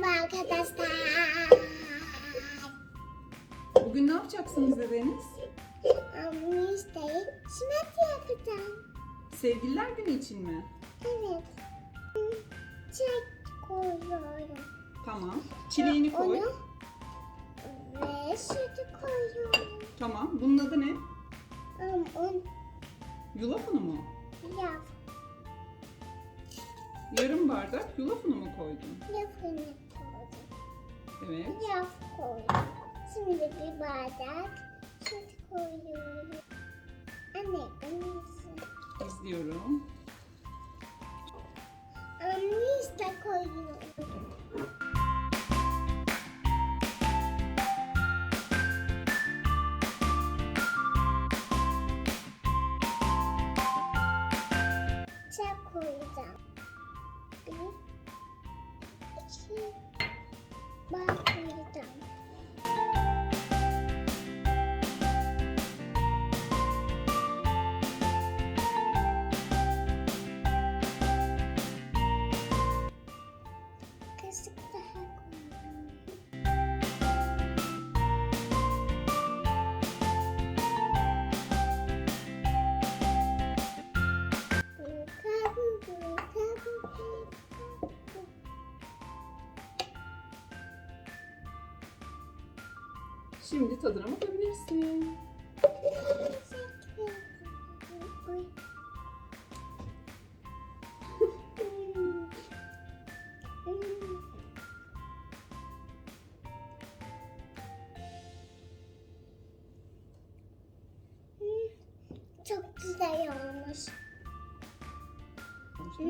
Merhaba arkadaşlar. Bugün ne yapacaksın bize Deniz? Bunu işte şimat yapacağım. Sevgililer günü için mi? Evet. Çiçek koyuyorum. Tamam. Çileğini Onu koy. Ve sütü koyuyorum. Tamam. Bunun adı ne? Onu Yulaf unu mu? yap. Yarım bardak yulaf unu mu koydun? Yap. Evet. Yap koydum. Şimdi bir bardak süt koyuyorum. Anne, annesi. İzliyorum. Annesi de koyuyorum. Çak koyacağım. Bir, iki, bak Şimdi tadına bakabilirsin. Çok güzel olmuş. Hı?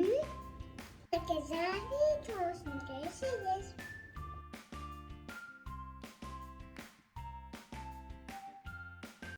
Afiyet olsun. Görüşürüz.